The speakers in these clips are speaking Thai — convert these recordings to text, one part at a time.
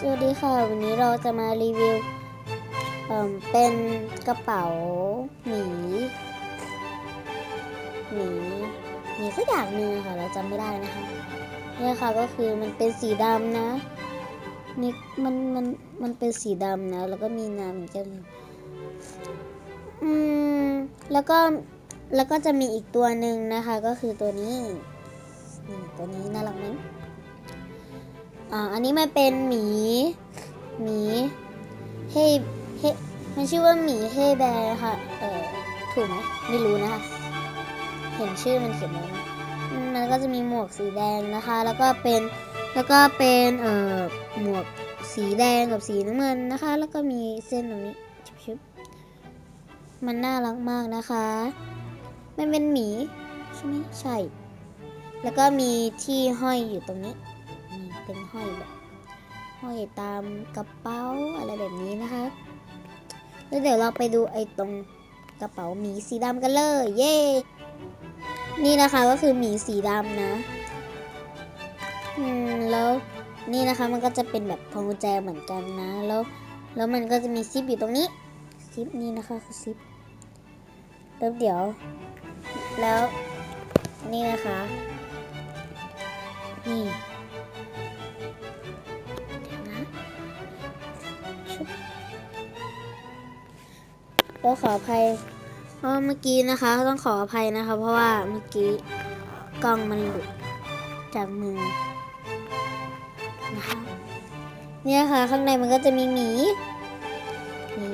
สวัสดีค่ะ วันนี้เราจะมารีวิวเเป็นกระเป๋าหมีหมีหมีสักอย่างหนึ่งค่ะ เราจำไม่ได้นะคะเนี่ยค่ะก็คือมันเป็นสีดำนะนี่มันมันมันเป็นสีดำนะ แล้วก็มีน้ำเหมือนกันอืมแล้วก็แล้วก็จะมีอีกตัวหนึ่งนะคะ ก็คือตัวนี้นี่ตัวนี้น่ารักไหม อ่าอันนี้มันเป็นหมีหมีเฮเฮมันชื่อว่าหมีเฮแบร์ค่ะเออถูกไหมไม่รู้นะคะ เห็นชื่อมันเขียนไว้มันก็จะมีหมวกสีแดงนะคะ แล้วก็เป็นแล้วก็เป็นเอ่อหมวกสีแดงกับสีน้ำเงินนะคะ แล้วก็มีเส้นตรงนี้ชิบๆมันน่ารักมากนะคะมันเป็นหมีใช่ไหมใช่ แล้วก็มีที่ห้อยอยู่ตรงนี้ เป็นห้อยแบบห้อยตามกระเป๋าอะไรแบบนี้นะคะแล้วเดี๋ยวเราไปดูไอ้ตรงกระเป๋าหมีสีดำกันเลย เย้ นี่นะคะก็คือหมีสีดำนะอืมแล้วนี่นะคะมันก็จะเป็นแบบพวงกุญแจเหมือนกันนะ แล้วแล้วมันก็จะมีซิปอยู่ตรงนี้ ซิปนี่นะคะคือซิปแล้วเดี๋ยว แล้วนี่นะคะ นี่ ชุบต้องขออภัย เพราะเมื่อกี้นะคะ ต้องขออภัยนะคะ เพราะว่าเมื่อกี้กล้องมันหลุดจากมือนะคะเนี่ยค่ะ ข้างในมันก็จะมีหมีหมี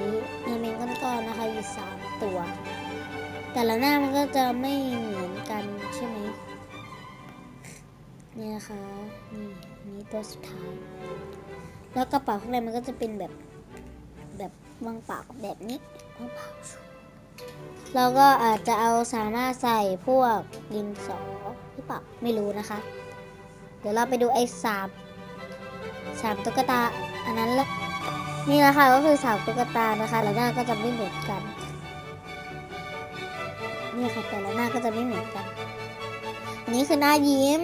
มันเป็นก้อนๆนะคะอยู่สามตัว แต่ละหน้ามันก็จะไม่เหมือนกันใช่ไหมเนี่ยนะคะนี่นนี้ตัวสุดท้าย แล้วกระเป๋าข้างในมันก็จะเป็นแบบ แบบวางเปล่าแบบนี้วางเปล่าเราก็อาจจะเอาสามารถใส่พวกดินสอหรือเปล่าไม่รู้นะคะ เดี๋ยวเราไปดูไอ้สามสามตุ๊กตาอันนั้นละนี่นะคะก็คือสามตุ๊กตานะคะแล้วหน้าก็จะไม่เหมือนกันนี่ค่ะแต่ละหน้าก็จะไม่เหมือนกันอันนี้คือหน้ายิ้ม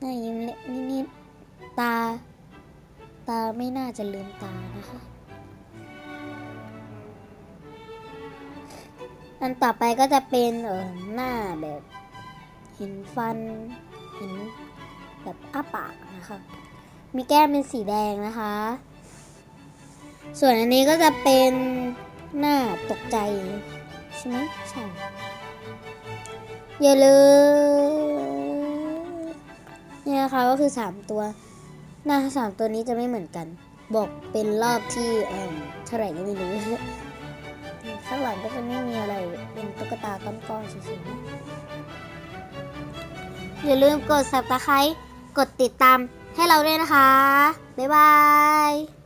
หน้ายิ้มเล็กนิดๆตา ตาไม่น่าจะลืมตานะคะ อันต่อไปก็จะเป็นเออหน้าแบบเห็นฟันเห็นแบบอ้าปากนะคะ มีแก้มเป็นสีแดงนะคะ ส่วนอันนี้ก็จะเป็นหน้าตกใจ ใช่ไหมใช่อย่าลืมเนี่ยนะคะก็คือ3ตัว หน้าสามตัวนี้จะไม่เหมือนกัน บอกเป็นรอบที่เออเท่าไหร่ก็ไม่รู้ ข้างหลังก็จะไม่มีอะไรเป็นตุ๊กตาก้อนๆสวยๆอย่าลืมกด subscribe กดติดตามให้เราด้วยนะคะ บ๊ายบาย